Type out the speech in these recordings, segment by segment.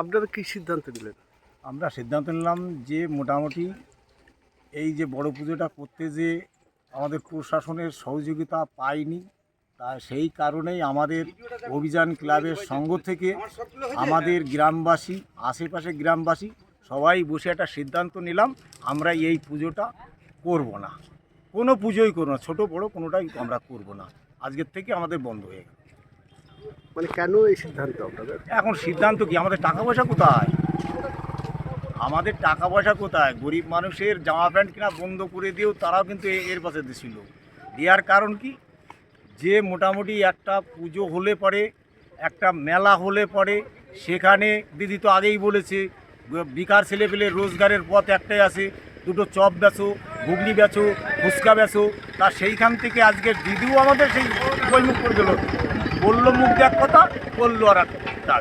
আপনারা কি সিদ্ধান্ত নিলেন? আমরা সিদ্ধান্ত নিলাম যে মোটামুটি এই যে বড় পুজোটা করতে যে আমাদের প্রশাসনের সহযোগিতা পাইনি, তা সেই কারণেই আমাদের অভিযান ক্লাবের সঙ্গ থেকে আমাদের গ্রামবাসী আশেপাশে গ্রামবাসী সবাই বসে একটা সিদ্ধান্ত নিলাম, আমরা এই পুজোটা করব না। কোনো পুজোই করব না, ছোটো বড়ো কোনোটাই আমরা করব না। আজকের থেকে আমাদের বন্ধ হয়ে গেল। মানে কেন এই সিদ্ধান্ত এখন সিদ্ধান্ত কি? আমাদের টাকা পয়সা কোথায়? আমাদের টাকা পয়সা কোথায়? গরিব মানুষের জামা প্যান্ট কিনা বন্ধ করে দিয়েও তারাও কিন্তু এর পাশে দিছিল। দেওয়ার কারণ কি? যে মোটামুটি একটা পুজো হলে পরে, একটা মেলা হলে পরে, সেখানে দিদি তো আগেই বলেছে বেকার ছেলে পেলে রোজগারের পথ একটাই আছে, দুটো চপ বেচো, ঘুগনি বেচো, ফুচকা বেচো, তা সেইখান থেকে আজকে দিদিও আমাদের সেই বইমুখ করে দিল। বলল মুখ এক কথা করল আর একটা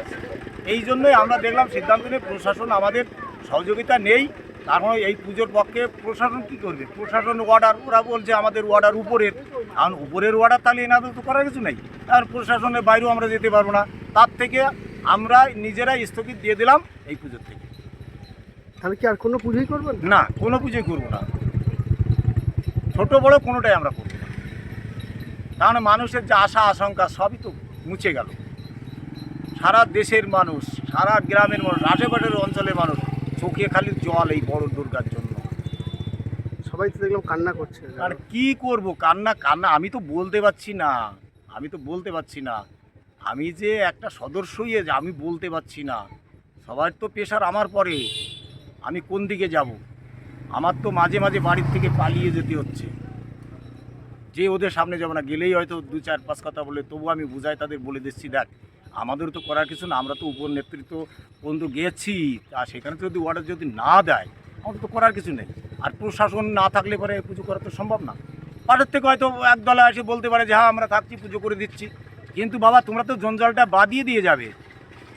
এই জন্যই আমরা দেখলাম সিদ্ধান্ত নিয়ে প্রশাসন আমাদের সহযোগিতা নেই। কারণ এই পুজোর পক্ষে প্রশাসন কি করবে? প্রশাসন অর্ডার ওরা বলছে আমাদের অর্ডার উপরের। কারণ উপরের অর্ডার তাহলে এনাদের তো করার কিছু নেই। আর প্রশাসনের বাইরেও আমরা যেতে পারব না। তার থেকে আমরা নিজেরাই স্থগিত দিয়ে দিলাম এই পুজোর থেকে। তাহলে কি আর কোনো পুজোই করবেন? না কোনো পুজোই করব না। ছোটো বড় কোনোটাই আমরা করব কারণ মানুষের যে আশা আশঙ্কা সবই তো মুছে গেল। সারা দেশের মানুষ সারা গ্রামের মানুষ আশেপাশের অঞ্চলের মানুষ চোখে খালি জল এই বড় দুর্গার জন্য। সবাই তো দেখলাম কান্না করছে। আর কি করব? কান্না কান্না আমি তো বলতে পারছি না। আমি তো বলতে পারছি না। আমি যে একটা সদস্যই যে আমি বলতে পারছি না। সবার তো পেশার আমার পরে। আমি কোন দিকে যাব? আমার তো মাঝে মাঝে বাড়ির থেকে পালিয়ে যেতে হচ্ছে। যে ওদের সামনে যাব না, গেলেই হয়তো দু চার পাঁচ কথা বলে তবু আমি বুঝাই তাদের বলে দিচ্ছি, দেখ আমাদের তো করার কিছু না, আমরা তো উপর নেতৃত্ব পর্যন্ত গেছি, তা সেখানে যদি অর্ডার যদি না দেয়, আমাদের তো করার কিছু নেই। আর প্রশাসন না থাকলে পরে পুজো করা তো সম্ভব না। পাটের থেকে হয়তো এক দলে এসে বলতে পারে যে হ্যাঁ আমরা থাকছি, পুজো করে দিচ্ছি। কিন্তু বাবা, তোমরা তো জঞ্জালটা বাদিয়ে দিয়ে যাবে।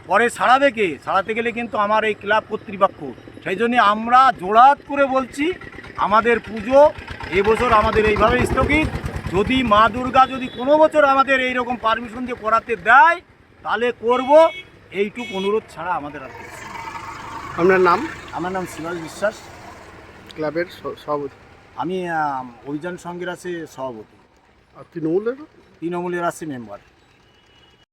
পরে ছাড়াবে কে? ছাড়াতে গেলে কিন্তু আমার এই ক্লাব কর্তৃপক্ষ। সেই জন্য আমরা জোড়াত করে বলছি, আমাদের পুজো এবছর আমাদের এইভাবে স্থগিত। যদি মা দুর্গা যদি কোনো বছর আমাদের এই রকম পারমিশন দিয়ে করাতে দেয় তাহলে করব। এইটুকু অনুরোধ ছাড়া আমাদের আর কিছু আপনার নাম? আমার নাম শিবাজ বিশ্বাস। ক্লাবের সভাপতি। আমি অভিযান সঙ্গের আছে সভাপতি। আর তৃণমূলের? তৃণমূলের আছে মেম্বার